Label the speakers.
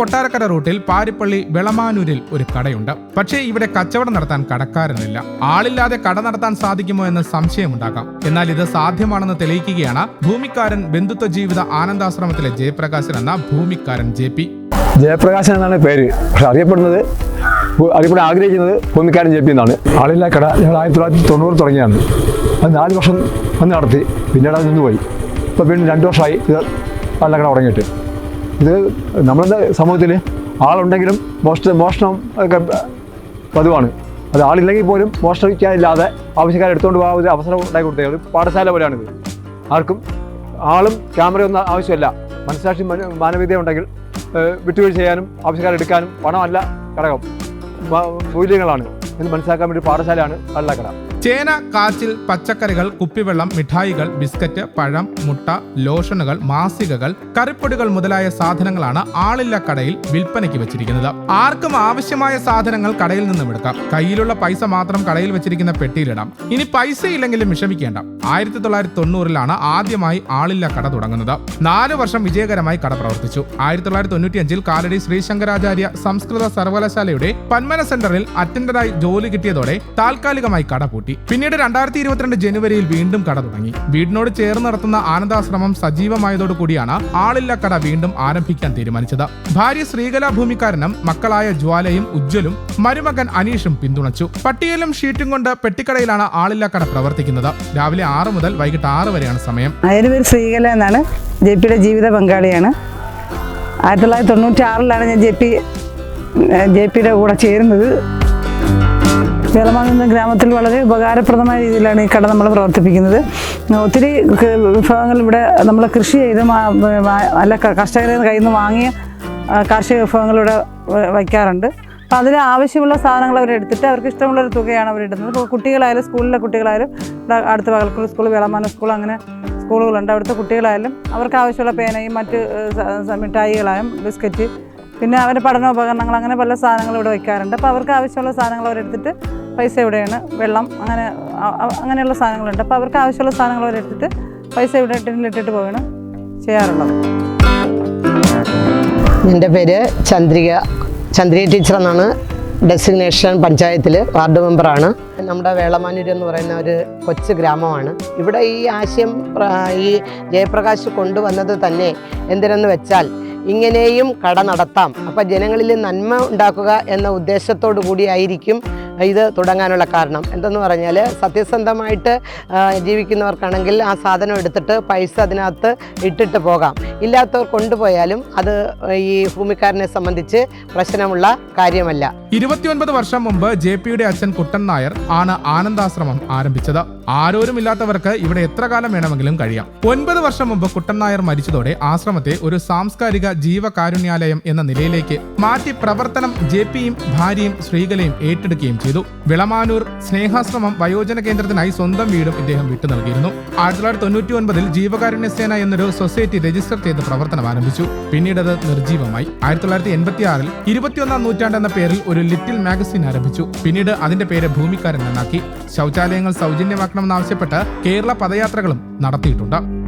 Speaker 1: കൊട്ടാരക്കര റൂട്ടിൽ പാരിപ്പള്ളി വെളമാനൂരിൽ ഒരു കടയുണ്ട്. പക്ഷേ ഇവിടെ കച്ചവടം നടത്താൻ കടക്കാരനില്ല. ആളില്ലാതെ കട നടത്താൻ സാധിക്കുമോ എന്ന് സംശയമുണ്ടാകാം. എന്നാൽ ഇത് സാധ്യമാണെന്ന് തെളിയിക്കുകയാണ് ഭൂമിക്കാരൻ ബന്ധുത്വ ജീവിത ആനന്ദാശ്രമത്തിലെ ജയപ്രകാശൻ എന്ന ഭൂമിക്കാരൻ ജെ പി.
Speaker 2: ജയപ്രകാശൻ എന്നാണ് പേര്. പക്ഷെ അറിയപ്പെടുന്നത് അറിയപ്പെടാൻ ആഗ്രഹിക്കുന്നത് ഭൂമിക്കാരൻ ജെ പി എന്നാണ്. ആളില്ല കട ഞങ്ങൾ ആയിരത്തി തൊള്ളായിരത്തി തൊണ്ണൂറ് തുടങ്ങിയാണ്. അത് നാല് വർഷം വന്ന് നടത്തി പിന്നീട് അത് നിന്നുപോയി. ഇപ്പോൾ വീണ്ടും രണ്ട് വർഷമായി ഇത് കട തുടങ്ങിയിട്ട്. ഇത് നമ്മളുടെ സമൂഹത്തിൽ ആളുണ്ടെങ്കിലും മോഷണ മോഷണം ഒക്കെ പതിവാണ്. അത് ആളില്ലെങ്കിൽ പോലും മോഷ്ടിക്കാനില്ലാതെ ആവശ്യക്കാരെ എടുത്തുകൊണ്ട് പോകാൻ ഒരു അവസരം ഉണ്ടാക്കി കൊടുത്തത് പാഠശാല പോലെയാണിത്. ആർക്കും ആളും ക്യാമറയൊന്നും ആവശ്യമില്ല. മനസ്സാക്ഷി മാനവീയത ഉണ്ടെങ്കിൽ വിട്ടുവീഴ്ച ചെയ്യാനും ആവശ്യക്കാരെ എടുക്കാനും പണമല്ല ഘടകം. മൂല്യങ്ങളാണ്. എന്ന് മനസ്സിലാക്കാൻ വേണ്ടി പാഠശാലയാണ് കള്ളക്കട
Speaker 1: ചേന കാച്ചിൽ പച്ചക്കറികൾ കുപ്പിവെള്ളം മിഠായികൾ ബിസ്ക്കറ്റ് പഴം മുട്ട ലോഷനുകൾ മാസികകൾ കറിപ്പൊടികൾ മുതലായ സാധനങ്ങളാണ് ആളില്ല കടയിൽ വിൽപ്പനയ്ക്ക് വെച്ചിരിക്കുന്നത്. ആർക്കും ആവശ്യമായ സാധനങ്ങൾ കടയിൽ നിന്നും എടുക്കാം. കയ്യിലുള്ള പൈസ മാത്രം കടയിൽ വെച്ചിരിക്കുന്ന പെട്ടിയിലിടാം ഇനി പൈസ ഇല്ലെങ്കിലും വിഷമിക്കേണ്ട. ആയിരത്തി തൊള്ളായിരത്തി തൊണ്ണൂറിലാണ് ആദ്യമായി ആളില്ല കട തുടങ്ങുന്നത്. നാല് വർഷം വിജയകരമായി കട പ്രവർത്തിച്ചു. ആയിരത്തി തൊള്ളായിരത്തി തൊണ്ണൂറ്റി അഞ്ചിൽ കാലടി ശ്രീശങ്കരാചാര്യ സംസ്കൃത സർവകലാശാലയുടെ പന്മന സെന്ററിൽ അറ്റൻഡറായി ജോലി കിട്ടിയതോടെ താൽക്കാലികമായി കട പൂട്ടി. പിന്നീട് രണ്ടായിരത്തി ഇരുപത്തിരണ്ട് ജനുവരിയിൽ വീണ്ടും കട തുടങ്ങി. വീടിനോട് ചേർന്ന് നടത്തുന്ന ആനന്ദാശ്രമം സജീവമായതോടു കൂടിയാണ് ആളില്ല കട വീണ്ടും ആരംഭിക്കാൻ തീരുമാനിച്ചത്. ഭാര്യ ശ്രീകല ഭൂമിക്കാരനും മക്കളായ ജ്വാലയും ഉജ്ജ്വലും മരുമകൻ അനീഷും പിന്തുണച്ചു. പട്ടിയലും ഷീറ്റും കൊണ്ട് പെട്ടിക്കടയിലാണ് ആളില്ല കട പ്രവർത്തിക്കുന്നത്. രാവിലെ ആറ് മുതൽ വൈകിട്ട് ആറ് വരെയാണ് സമയം.
Speaker 3: എന്റെ പേര് ശ്രീകല എന്നാണ്. ജെ പിയുടെ ജീവിത പങ്കാളിയാണ്. ആയിരത്തി തൊള്ളായിരത്തി തൊണ്ണൂറ്റി ആറിലാണ് ഞാൻ ജെ പി ജെ പിയുടെ കൂടെ ചേരുന്നത്. വേളമാങ്ങുന്ന ഗ്രാമത്തിൽ വളരെ ഉപകാരപ്രദമായ രീതിയിലാണ് ഈ കട നമ്മൾ പ്രവർത്തിപ്പിക്കുന്നത്. ഒത്തിരി വിഭവങ്ങൾ ഇവിടെ നമ്മൾ കൃഷി ചെയ്ത് അല്ല കർഷകരെ കയ്യിൽ നിന്ന് വാങ്ങിയ കാർഷിക വിഭവങ്ങൾ ഇവിടെ വയ്ക്കാറുണ്ട്. അപ്പം അതിന് ആവശ്യമുള്ള സാധനങ്ങൾ അവരെടുത്തിട്ട് അവർക്ക് ഇഷ്ടമുള്ള ഒരു തുകയാണ് അവരിടുന്നത് ഇപ്പോൾ കുട്ടികളായാലും സ്കൂളിലെ കുട്ടികളായാലും അടുത്ത പകൽക്കുള്ള സ്കൂൾ വേളമാന സ്കൂൾ അങ്ങനെ സ്കൂളുകളുണ്ട്. അവിടുത്തെ കുട്ടികളായാലും അവർക്ക് ആവശ്യമുള്ള പേനയും മറ്റ് മിഠായികളായും ബിസ്ക്കറ്റ് പിന്നെ അവരുടെ പഠനോപകരണങ്ങൾ അങ്ങനെ പല സാധനങ്ങൾ ഇവിടെ വയ്ക്കാറുണ്ട് അപ്പോൾ അവർക്ക് ആവശ്യമുള്ള സാധനങ്ങൾ അവരെടുത്തിട്ട് പൈസ ഇവിടെയാണ്. വെള്ളം അങ്ങനെ അങ്ങനെയുള്ള സാധനങ്ങളുണ്ട്. അപ്പോൾ അവർക്ക് ആവശ്യമുള്ള സാധനങ്ങൾ അവരെടുത്തിട്ട് പൈസ ഇവിടെ ടിന്നിലിട്ടിട്ട് പോവുകയാണ് ചെയ്യാറുള്ളത്.
Speaker 4: എന്റെ പേര് ചന്ദ്രിക ചന്ദ്രിക ടീച്ചർ എന്നാണ് ഡെസിഗ്നേഷൻ പഞ്ചായത്തിൽ വാർഡ് മെമ്പറാണ് നമ്മുടെ വേളമാനൂര് എന്ന് പറയുന്ന ഒരു കൊച്ചു ഗ്രാമമാണ്. ഇവിടെ ഈ ആശയം ഈ ജയപ്രകാശ് കൊണ്ടുവന്നത് തന്നെ എന്തിനെന്ന് വെച്ചാൽ ഇങ്ങനെയും കട നടത്താം. അപ്പം ജനങ്ങളിൽ നന്മ ഉണ്ടാക്കുക എന്ന ഉദ്ദേശത്തോടു കൂടിയായിരിക്കും ഇത് തുടങ്ങാനുള്ള കാരണം. എന്തെന്ന് പറഞ്ഞാൽ സത്യസന്ധമായിട്ട് ജീവിക്കുന്നവർക്കാണെങ്കിൽ ആ സാധനം എടുത്തിട്ട് പൈസ അതിനകത്ത് ഇട്ടിട്ട് പോകാം. ഇല്ലാത്തവർ കൊണ്ടുപോയാലും അത് ഈ ഭൂമിക്കാരനെ സംബന്ധിച്ച് പ്രശ്നമുള്ള കാര്യമല്ല.
Speaker 1: ഇരുപത്തിയൊൻപത് വർഷം മുമ്പ് ജെ പിയുടെ അച്ഛൻ കുട്ടൻ നായർ ആണ് ആനന്ദാശ്രമം ആരംഭിച്ചത്. ആരോരുമില്ലാത്തവർക്ക് ഇവിടെ എത്ര കാലം വേണമെങ്കിലും കഴിയാം. ഒൻപത് വർഷം മുമ്പ് കുട്ടൻ നായർ മരിച്ചതോടെ ആശ്രമത്തെ ഒരു സാംസ്കാരിക ജീവകാരുണ്യാലയം എന്ന നിലയിലേക്ക് മാറ്റി പ്രവർത്തനം ജെ പിയും ഭാര്യയും ശ്രീകലയും ഏറ്റെടുക്കുകയും ചെയ്തു. വിളമാനൂർ സ്നേഹാശ്രമം വയോജന കേന്ദ്രത്തിനായി സ്വന്തം വീടും ഇദ്ദേഹം വിട്ടു നൽകിയിരുന്നു. ആയിരത്തി തൊള്ളായിരത്തി തൊണ്ണൂറ്റി ഒൻപതിൽ ജീവകാരുണ്യ സേന എന്നൊരു സൊസൈറ്റി രജിസ്റ്റർ ചെയ്ത് പ്രവർത്തനം ആരംഭിച്ചു. പിന്നീട് അത് നിർജീവമായി ആയിരത്തി തൊള്ളായിരത്തി എൺപത്തി ആറിൽ ഇരുപത്തിയൊന്നാം നൂറ്റാണ്ട് എന്ന പേരിൽ ഒരു ലിറ്റിൽ മാഗസിൻ ആരംഭിച്ചു. പിന്നീട് അതിന്റെ പേര് ഭൂമിക്കാരൻ എന്നാക്കി. ശൗചാലയങ്ങൾ സൗജന്യമാക്കണമെന്നാവശ്യപ്പെട്ട് കേരള പദയാത്രകളും നടത്തിയിട്ടുണ്ട്.